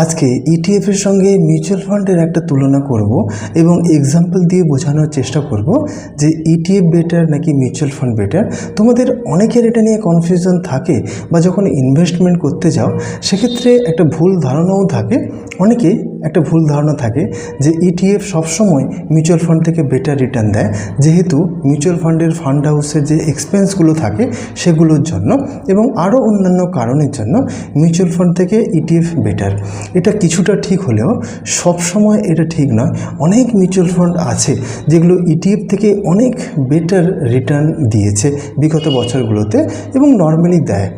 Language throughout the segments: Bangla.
আজকে ইটিএফ এর সঙ্গে মিউচুয়াল ফান্ডের একটা তুলনা করব এবং এক্সাম্পল দিয়ে বোঝানোর চেষ্টা করব যে ইটিএফ বেটার নাকি মিউচুয়াল ফান্ড বেটার তোমাদের অনেকের এটা নিয়ে কনফিউশন থাকে বা যখন ইনভেস্টমেন্ট করতে যাও, সেক্ষেত্রে একটা ভুল ধারণাও থাকে। অনেকে একটা ভুল ধারণা থাকে যে ইটিএফ সবসময় মিউচুয়াল ফান্ড থেকে বেটার রিটার্ন দেয়। যেহেতু মিউচুয়াল ফান্ডের ফান্ড হাউসের যে এক্সপেন্সগুলো থাকে সেগুলোর জন্য এবং আরও অন্যান্য কারণের জন্য মিউচুয়াল ফান্ড থেকে ইটিএফ বেটার এটা কিছুটা ঠিক হলেও সবসময় এটা ঠিক নয়। অনেক মিউচুয়াল ফান্ড আছে যেগুলো ইটিএফ থেকে অনেক বেটার রিটার্ন দিয়েছে বিগত বছরগুলোতে এবং নর্মালি দেয়।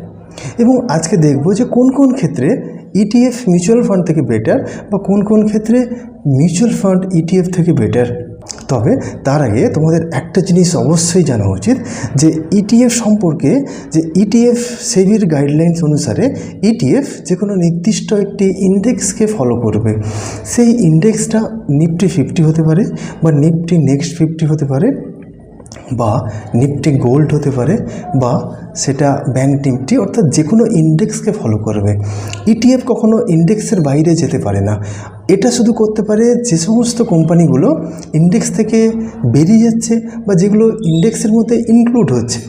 এবং আজকে দেখব যে কোন কোন ক্ষেত্রে ইটিএফ মিউচুয়াল ফান্ড থেকে বেটার বা কোন কোন ক্ষেত্রে মিউচুয়াল ফান্ড ইটিএফ থেকে বেটার তবে তার আগে তোমাদের একটা জিনিস অবশ্যই জানা উচিত যে ইটিএফ সম্পর্কে যে ইটিএফ সেভির গাইডলাইন্স অনুসারে ইটিএফ যে কোনো নির্দিষ্ট একটি ইন্ডেক্সকে ফলো করবে। সেই ইন্ডেক্সটা নিফটি ফিফটি হতে পারে বা নিফটি নেক্সট ফিফটি হতে পারে। বা নিফটি গোল্ড হতে পারে বা সেটা ব্যাংক নিফটি, অর্থাৎ যে কোনো ইন্ডেক্সকে ফলো করবে। ইটিএফ কখনো ইন্ডেক্সের বাইরে যেতে পারে না। এটা শুধু করতে পারে যে সমস্ত কোম্পানিগুলো ইন্ডেক্স থেকে বেরিয়ে যাচ্ছে বা যেগুলো ইন্ডেক্সের মধ্যে ইনক্লুড হচ্ছে।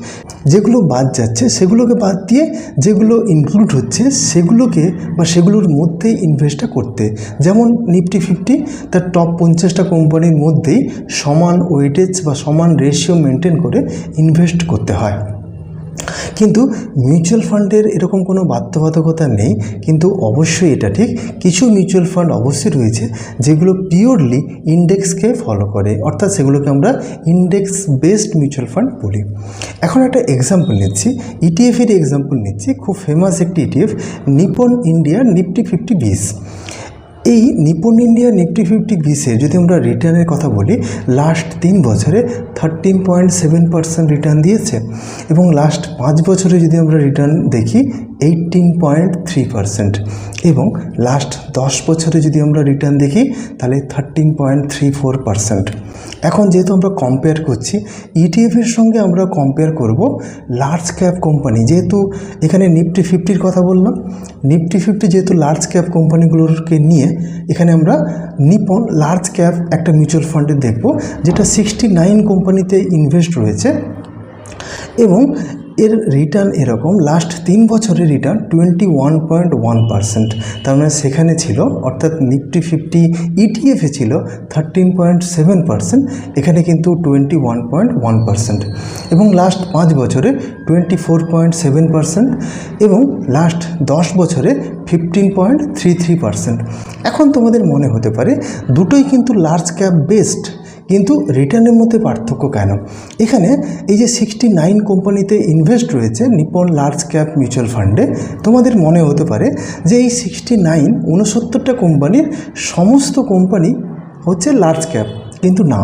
যেগুলো বাদ যাচ্ছে, সেগুলোকে বাদ দিয়ে যেগুলো ইনক্লুড হচ্ছে, সেগুলোকে বা সেগুলোর মধ্যেই ইনভেস্টটা করতে। যেমন নিফটি ফিফটি, তার টপ পঞ্চাশটা কোম্পানির মধ্যেই সমান ওয়েটেজ বা সমান রেশিও মেনটেন করে ইনভেস্ট করতে হয়। কিন্তু মিউচুয়াল ফান্ডের এরকম কোনো বাধ্যবাধকতা নেই, কিন্তু অবশ্যই এটা ঠিক। কিছু মিউচুয়াল ফান্ড অবশ্যই রয়েছে, যেগুলো পিওরলি ইন্ডেক্সকে ফলো করে, অর্থাৎ সেগুলোকে আমরা ইন্ডেক্স বেসড মিউচুয়াল ফান্ড বলি। এখন একটা এক্সাম্পল নিচ্ছি ইটিএফের এক্সাম্পল নিচ্ছি। খুব ফেমাস একটি ETF Nippon India Nifty fifty BeES এই নিপন ইন্ডিয়া নিফটি ফিফটি বিসে যদি আমরা রিটার্নের কথা বলি লাস্ট তিন বছরে thirteen point seven percent return দিয়েছে। এবং লাস্ট পাঁচ বছরে যদি আমরা রিটার্ন দেখি এইটিন পয়েন্ট থ্রি পার্সেন্ট এবং লাস্ট দশ বছরে যদি আমরা রিটার্ন দেখি, তাহলে thirteen point three four percent এখন যেহেতু আমরা কম্পেয়ার করছি ইটিএফের সঙ্গে আমরা কম্পেয়ার করব লার্জ ক্যাপ কোম্পানি যেহেতু এখানে নিফটি ফিফটির কথা বললাম নিফটি ফিফটি যেহেতু লার্জ ক্যাপ কোম্পানিগুলোকে নিয়ে, এখানে আমরা নিপন লার্জ ক্যাপ একটা মিউচুয়াল ফান্ডে দেখব, যেটা সিক্সটি নাইন কোম্পানিতে ইনভেস্ট রয়েছে। এবং এর রিটার্ন এরকম লাস্ট তিন বছরের return twenty one point one percent তার মানে সেখানে ছিল, অর্থাৎ নিফটি ফিফটি ইটিএফে ছিল থার্টিন পয়েন্ট সেভেন পার্সেন্ট এখানে কিন্তু twenty one point one percent এবং লাস্ট পাঁচ বছরে twenty four point seven percent এবং লাস্ট দশ বছরে fifteen point three three percent এখন তোমাদের মনে হতে পারে, দুটোই কিন্তু লার্জ ক্যাপ বেসড কিন্তু রিটার্নের মধ্যে পার্থক্য কেন? এখানে এই যে সিক্সটি নাইন কোম্পানিতে ইনভেস্ট রয়েছে নিপন লার্জ ক্যাপ মিউচুয়াল ফান্ডে তোমাদের মনে হতে পারে যে এই সিক্সটি নাইন উনসত্তরটা কোম্পানির সমস্ত কোম্পানি হচ্ছে লার্জ ক্যাপ কিন্তু না।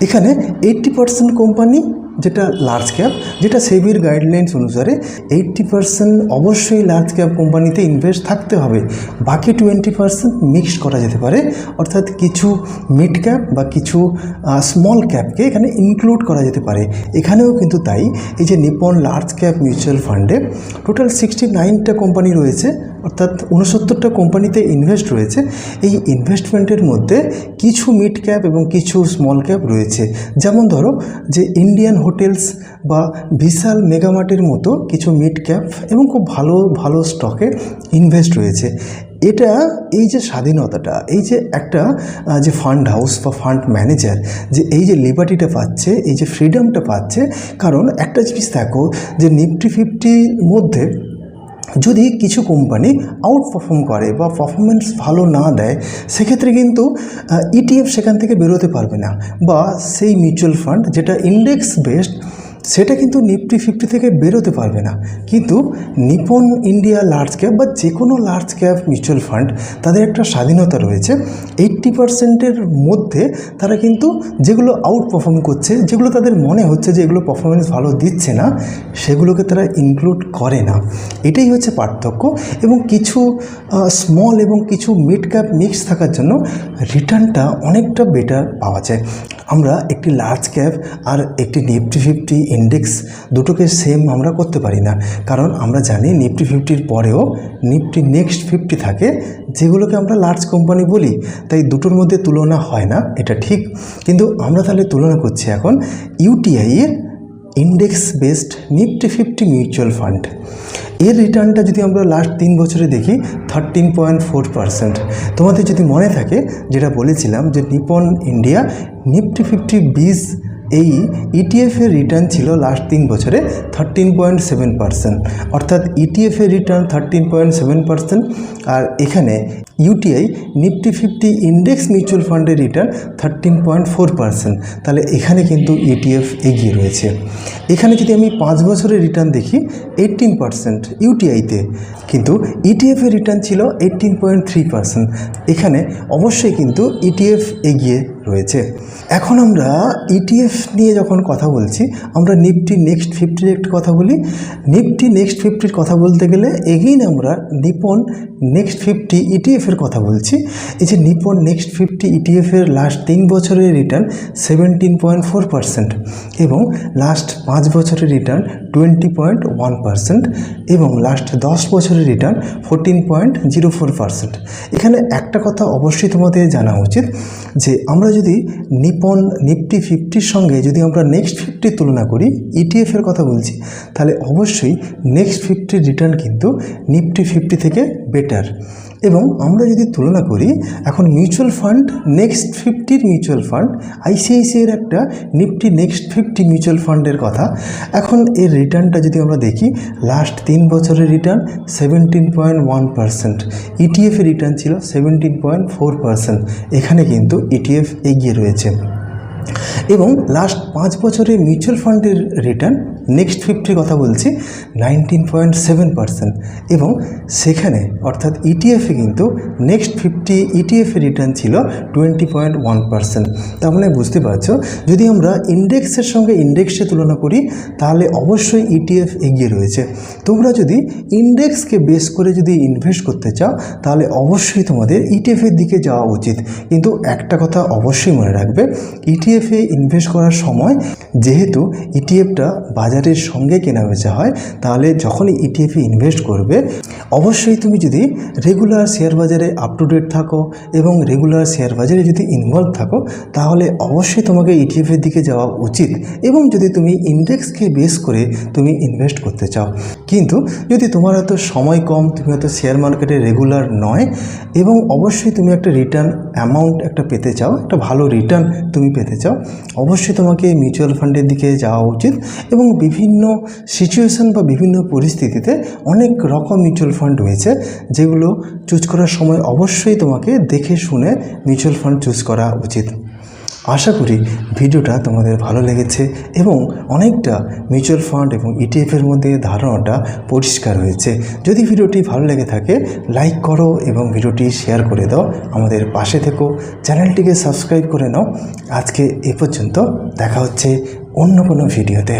এখানে এইট্টি পার্সেন্ট কোম্পানি যেটা লার্জ ক্যাপ যেটা সেবির গাইডলাইন্স অনুসারে এইট্টি পার্সেন্ট অবশ্যই লার্জ ক্যাপ কোম্পানিতে ইনভেস্ট থাকতে হবে। বাকি টোয়েন্টি পার্সেন্ট মিক্সড করা যেতে পারে। অর্থাৎ কিছু মিড ক্যাপ বা কিছু স্মল ক্যাপকে এখানে ইনক্লুড করা যেতে পারে। এখানেও কিন্তু তাই। এই যে নিপন লার্জ ক্যাপ মিউচুয়াল ফান্ডে টোটাল সিক্সটি নাইনটা কোম্পানি রয়েছে, অর্থাৎ উনসত্তরটা কোম্পানিতে ইনভেস্ট রয়েছে। এই ইনভেস্টমেন্টের মধ্যে কিছু মিড ক্যাপ এবং কিছু স্মল ক্যাপ রয়েছে। যেমন ধরো যে ইন্ডিয়ান হোটেলস বা বিশাল মেগামার্টের মতো কিছু মিড ক্যাপ এবং খুব ভালো ভালো স্টকে ইনভেস্ট রয়েছে। এটা এই যে স্বাধীনতাটা, এই যে একটা যে ফান্ড হাউস বা ফান্ড ম্যানেজার, যে এই যে লিবার্টিটা পাচ্ছে, এই যে ফ্রিডমটা পাচ্ছে, কারণ একটা জিনিস দেখো, যে নিফটি ফিফটির মধ্যে যদি কিছু কোম্পানি আউট পারফর্ম করে বা পারফরমেন্স ভালো না দেয়, সেক্ষেত্রে কিন্তু ইটিএফ সেখান থেকে বেরোতে পারবে না। বা সেই মিউচুয়াল ফান্ড যেটা ইন্ডেক্স বেসড সেটা কিন্তু নিফটি ফিফটি থেকে বেরোতে পারবে না। কিন্তু নিপন ইন্ডিয়া লার্জ ক্যাপ বা যে কোনো লার্জ ক্যাপ মিউচুয়াল ফান্ড তাদের একটা স্বাধীনতা রয়েছে। এইট্টি পার্সেন্টের মধ্যে তারা কিন্তু যেগুলো আউট পারফর্ম করছে, যেগুলো তাদের মনে হচ্ছে যে এগুলো পারফরমেন্স ভালো দিচ্ছে না, সেগুলোকে তারা ইনক্লুড করে না। এটাই হচ্ছে পার্থক্য। এবং কিছু স্মল এবং কিছু মিড ক্যাপ মিক্স থাকার জন্য রিটার্নটা অনেকটা বেটার পাওয়া যায়। আমরা একটি লার্জ ক্যাপ আর একটি নিফটি ফিফটি ইন্ডেক্স দুটোকে সেম আমরা করতে পারি না। কারণ আমরা জানি নিফটি ফিফটির পরেও নিফটি নেক্সট ফিফটি থাকে, যেগুলোকে আমরা লার্জ কোম্পানি বলি। তাই দুটোর মধ্যে তুলনা হয় না, এটা ঠিক। কিন্তু আমরা তাহলে তুলনা করছি এখন ইউটিআইয়ের index based Nifty fifty mutual fund এর রিটার্নটা যদি আমরা লাস্ট তিন বছরে দেখি থার্টিন পয়েন্ট ফোর পার্সেন্ট তোমাদের যদি মনে থাকে, যেটা বলেছিলাম যে Nippon India Nifty fifty BeES এই ইটিএফের রিটার্ন ছিল লাস্ট তিন বছরে থার্টিন পয়েন্ট সেভেন পার্সেন্ট অর্থাৎ ইটিএফের return thirteen point seven percent আর এখানে UTI Nifty fifty index mutual ফান্ডের return thirteen point four percent তাহলে এখানে কিন্তু ইটিএফ এগিয়ে রয়েছে। এখানে যদি আমি পাঁচ বছরের রিটার্ন দেখি এইটিন পার্সেন্ট ইউটিআইতে কিন্তু ইটিএফের রিটার্ন ছিল এইটিন পয়েন্ট থ্রি পার্সেন্ট এখানে অবশ্যই কিন্তু ইটিএফ এগিয়ে রয়েছে। এখন আমরা ইটিএফ নিয়ে যখন কথা বলছি, আমরা নিফটি নেক্সট ফিফটির একটি কথা বলি। নিফটি নেক্সট ফিফটির কথা বলতে গেলে এগেইন আমরা নিপন নেক্সট ফিফটি ইটিএফের কথা বলছি। এই যে নিপন নেক্সট ফিফটি ইটিএফের লাস্ট তিন বছরের return seventeen point four percent এবং লাস্ট পাঁচ বছরের return twenty point one percent এবং লাস্ট দশ বছরের return fourteen point zero four percent এখানে একটা কথা অবশ্যই তোমাদের জানা উচিত যে আমরা যদি নিপন নিফটি ফিফটির সঙ্গে যদি আমরা নেক্সট ফিফটির তুলনা করি ইটিএফের কথা বলছি, তাহলে অবশ্যই নেক্সট ফিফটির রিটার্ন কিন্তু নিফটি ফিফটি থেকে বেটার এবং আমরা যদি তুলনা করি, এখন মিউচুয়াল ফান্ড নেক্সট ফিফটির মিউচুয়াল ফান্ড আইসিআইসিআইয়ের একটা নিফটি নেক্সট ফিফটি মিউচুয়াল ফান্ডের কথা। এখন এর রিটার্নটা যদি আমরা দেখি লাস্ট তিন বছরের return seventeen point one percent ইটিএফের return ছিল সেভেন্টিন পয়েন্ট ফোর পার্সেন্ট এখানে কিন্তু ইটিএফ এগিয়ে রয়েছে। এবং লাস্ট পাঁচ বছরের মিউচুয়াল ফান্ডের রিটার্ন নেক্সট ফিফটির কথা বলছি নাইনটিন পয়েন্ট সেভেন পার্সেন্ট এবং সেখানে অর্থাৎ ইটিএফে কিন্তু নেক্সট ফিফটি ইটিএফের রিটার্ন ছিল টোয়েন্টি পয়েন্ট ওয়ান পার্সেন্ট তার মানে বুঝতে পারছ, যদি আমরা ইন্ডেক্সের সঙ্গে ইন্ডেক্সে তুলনা করি, তাহলে অবশ্যই ইটিএফ এগিয়ে রয়েছে। তোমরা যদি ইন্ডেক্সকে বেস করে যদি ইনভেস্ট করতে চাও, তাহলে অবশ্যই তোমাদের ইটিএফের দিকে যাওয়া উচিত। কিন্তু একটা কথা অবশ্যই মনে রাখবে ইটিএফে ইনভেস্ট করার সময় যেহেতু ইটিএফটা বাজারের সঙ্গে কেনা বেচা হয়, তাহলে যখনই ইটিএফে ইনভেস্ট করবে, অবশ্যই তুমি যদি রেগুলার শেয়ার বাজারে আপ টু ডেট থাকো এবং রেগুলার শেয়ার বাজারে যদি ইনভলভ থাকো, তাহলে অবশ্যই তোমাকে ইটিএফের দিকে যাওয়া উচিত এবং যদি তুমি ইন্ডেক্সকে বেস করে তুমি ইনভেস্ট করতে চাও। কিন্তু যদি তোমার হয়তো সময় কম, তুমি হয়তো শেয়ার মার্কেটে রেগুলার নয় এবং অবশ্যই তুমি একটা রিটার্ন অ্যামাউন্ট একটা পেতে চাও, একটা ভালো রিটার্ন তুমি পেতে চাও, অবশ্যই তোমাকে মিউচুয়াল ফান্ডের দিকে যাওয়া উচিত এবং বিভিন্ন সিচুয়েশন বা বিভিন্ন পরিস্থিতিতে অনেক রকম মিউচুয়াল ফান্ড রয়েছে, যেগুলো চুজ করার সময় অবশ্যই তোমাকে দেখে শুনে মিউচুয়াল ফান্ড চুজ করা উচিত। আশা করি ভিডিওটা তোমাদের ভালো লেগেছে এবং অনেকটা মিউচুয়াল ফান্ড এবং ইটিএফের মধ্যে ধারণাটা পরিষ্কার হয়েছে। যদি ভিডিওটি ভালো লেগে থাকে লাইক করো এবং ভিডিওটি শেয়ার করে দাও আমাদের পাশে থেকো, চ্যানেলটিকে সাবস্ক্রাইব করে নাও। আজকে এ পর্যন্ত দেখা হচ্ছে অন্য কোনো ভিডিওতে।